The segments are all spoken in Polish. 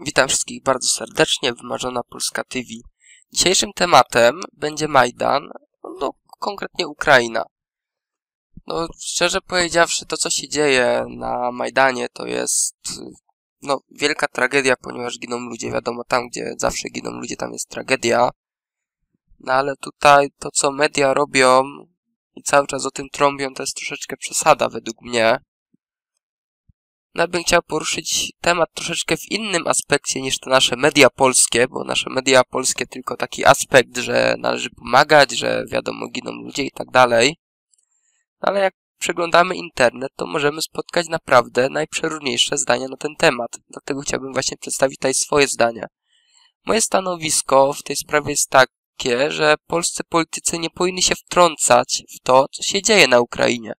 Witam wszystkich bardzo serdecznie, Wymarzona Polska TV. Dzisiejszym tematem będzie Majdan, no konkretnie Ukraina. No szczerze powiedziawszy, to co się dzieje na Majdanie to jest no wielka tragedia, ponieważ giną ludzie, wiadomo, tam gdzie zawsze giną ludzie, tam jest tragedia. No ale tutaj to co media robią i cały czas o tym trąbią, to jest troszeczkę przesada według mnie. No bym chciał poruszyć temat troszeczkę w innym aspekcie niż te nasze media polskie, bo nasze media polskie tylko taki aspekt, że należy pomagać, że wiadomo, giną ludzie i tak dalej. Ale jak przeglądamy internet, to możemy spotkać naprawdę najprzeróżniejsze zdania na ten temat. Dlatego chciałbym właśnie przedstawić tutaj swoje zdania. Moje stanowisko w tej sprawie jest takie, że polscy politycy nie powinni się wtrącać w to, co się dzieje na Ukrainie.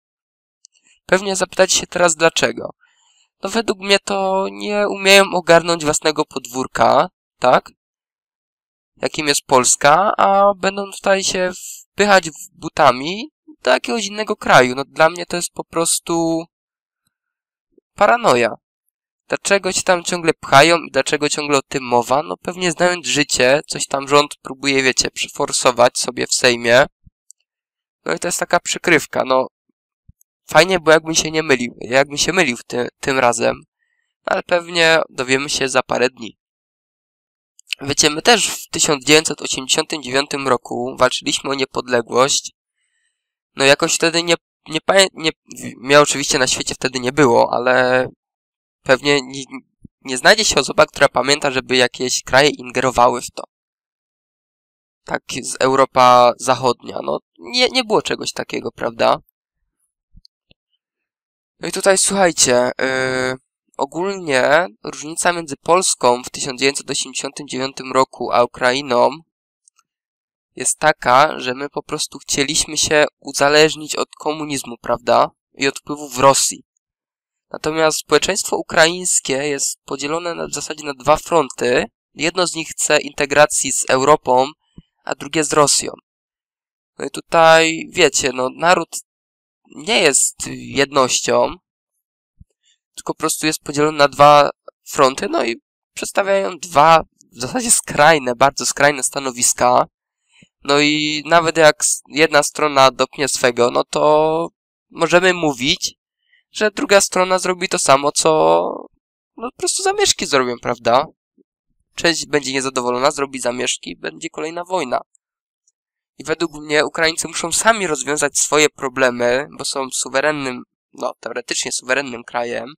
Pewnie zapytacie się teraz dlaczego no według mnie to nie umieją ogarnąć własnego podwórka, tak? Jakim jest Polska, a będą tutaj się wpychać butami do jakiegoś innego kraju. No dla mnie to jest po prostu paranoja. Dlaczego się tam ciągle pchają i dlaczego ciągle o tym mowa? No pewnie znając życie, coś tam rząd próbuje, wiecie, przyforsować sobie w Sejmie. No i to jest taka przykrywka. No Fajnie, bo jakbym się nie mylił, jakbym się mylił ty, tym razem, ale pewnie dowiemy się za parę dni. Wiecie, my też w 1989 roku walczyliśmy o niepodległość. No jakoś wtedy nie, nie, nie mnie oczywiście na świecie wtedy nie było, ale pewnie nie, nie znajdzie się osoba, która pamięta, żeby jakieś kraje ingerowały w to. Tak z Europa Zachodnia. No nie, nie było czegoś takiego, prawda? No i tutaj słuchajcie, yy, ogólnie różnica między Polską w 1989 roku a Ukrainą jest taka, że my po prostu chcieliśmy się uzależnić od komunizmu, prawda? I od wpływów Rosji. Natomiast społeczeństwo ukraińskie jest podzielone na, w zasadzie na dwa fronty. Jedno z nich chce integracji z Europą, a drugie z Rosją. No i tutaj, wiecie, no, naród nie jest jednością, tylko po prostu jest podzielony na dwa fronty, no i przedstawiają dwa w zasadzie skrajne, bardzo skrajne stanowiska. No i nawet jak jedna strona dopnie swego, no to możemy mówić, że druga strona zrobi to samo, co no po prostu zamieszki zrobią, prawda? Część będzie niezadowolona, zrobi zamieszki, będzie kolejna wojna. I według mnie Ukraińcy muszą sami rozwiązać swoje problemy, bo są suwerennym, no teoretycznie suwerennym krajem.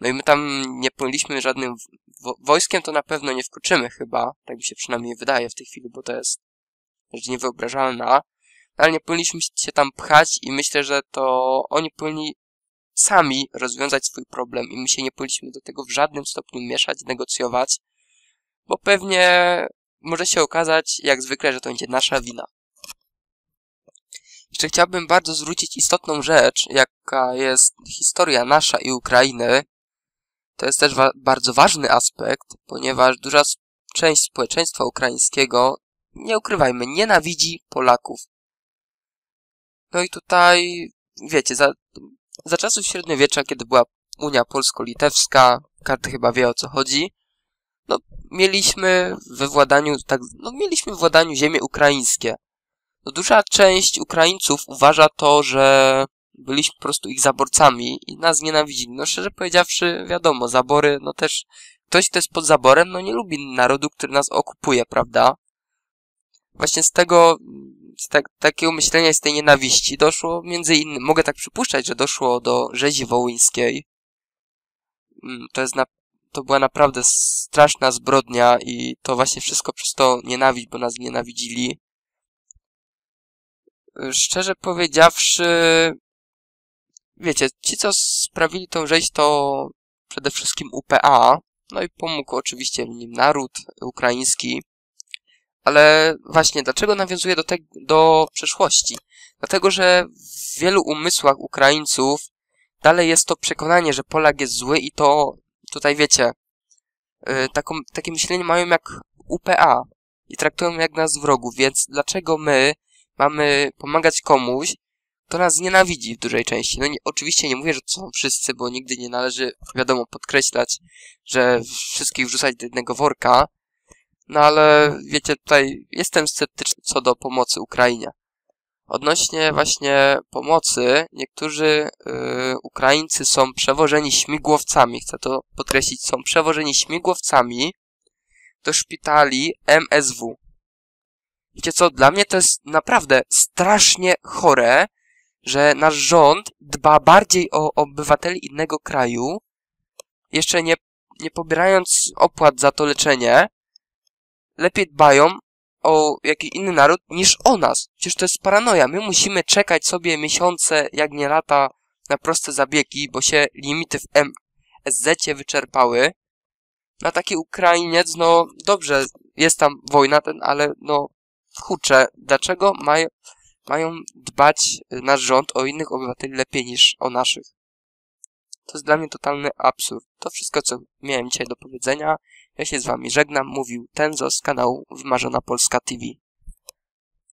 No i my tam nie powinniśmy żadnym wo wojskiem, to na pewno nie wkroczymy chyba. Tak mi się przynajmniej wydaje w tej chwili, bo to jest rzecz niewyobrażalna. No, ale nie powinniśmy się tam pchać i myślę, że to oni powinni sami rozwiązać swój problem i my się nie powinniśmy do tego w żadnym stopniu mieszać, negocjować, bo pewnie może się okazać, jak zwykle, że to będzie nasza wina. Jeszcze chciałbym bardzo zwrócić istotną rzecz, jaka jest historia nasza i Ukrainy. To jest też wa bardzo ważny aspekt, ponieważ duża część społeczeństwa ukraińskiego, nie ukrywajmy, nienawidzi Polaków. No i tutaj, wiecie, za, za czasów średniowiecza, kiedy była Unia Polsko-Litewska, każdy chyba wie o co chodzi, no, mieliśmy we władaniu, tak, no, mieliśmy w władaniu ziemie ukraińskie. Duża część Ukraińców uważa to, że byliśmy po prostu ich zaborcami i nas nienawidzili. No szczerze powiedziawszy, wiadomo, zabory, no też ktoś, kto jest pod zaborem, no nie lubi narodu, który nas okupuje, prawda? Właśnie z tego, z tak, takiego myślenia, z tej nienawiści doszło między innymi, mogę tak przypuszczać, że doszło do rzezi wołyńskiej. Mm, to jest na, to była naprawdę straszna zbrodnia i to właśnie wszystko przez to nienawiść, bo nas nienawidzili szczerze powiedziawszy, wiecie, ci co sprawili tą rzeź to przede wszystkim UPA, no i pomógł oczywiście nim naród ukraiński, ale właśnie, dlaczego nawiązuję do, do przeszłości? Dlatego, że w wielu umysłach Ukraińców dalej jest to przekonanie, że Polak jest zły i to, tutaj wiecie, yy, taką, takie myślenie mają jak UPA i traktują jak nas wrogów, więc dlaczego my mamy pomagać komuś, to nas nienawidzi w dużej części. No nie, oczywiście nie mówię, że to są wszyscy, bo nigdy nie należy, wiadomo, podkreślać, że wszystkich wrzucać do jednego worka. No ale wiecie, tutaj jestem sceptyczny co do pomocy Ukrainie. Odnośnie właśnie pomocy, niektórzy y, Ukraińcy są przewożeni śmigłowcami, chcę to podkreślić, są przewożeni śmigłowcami do szpitali MSW. Wiecie co, dla mnie to jest naprawdę strasznie chore, że nasz rząd dba bardziej o obywateli innego kraju, jeszcze nie, nie pobierając opłat za to leczenie, lepiej dbają o jakiś inny naród niż o nas. Przecież to jest paranoja. My musimy czekać sobie miesiące, jak nie lata, na proste zabiegi, bo się limity w MSZ wyczerpały. Na taki Ukrainiec, no dobrze, jest tam wojna, ten, ale no kurczę, dlaczego mają, mają dbać nasz rząd o innych obywateli lepiej niż o naszych? To jest dla mnie totalny absurd. To wszystko, co miałem dzisiaj do powiedzenia. Ja się z wami żegnam. Mówił Tenzo z kanału Wymarzona Polska TV.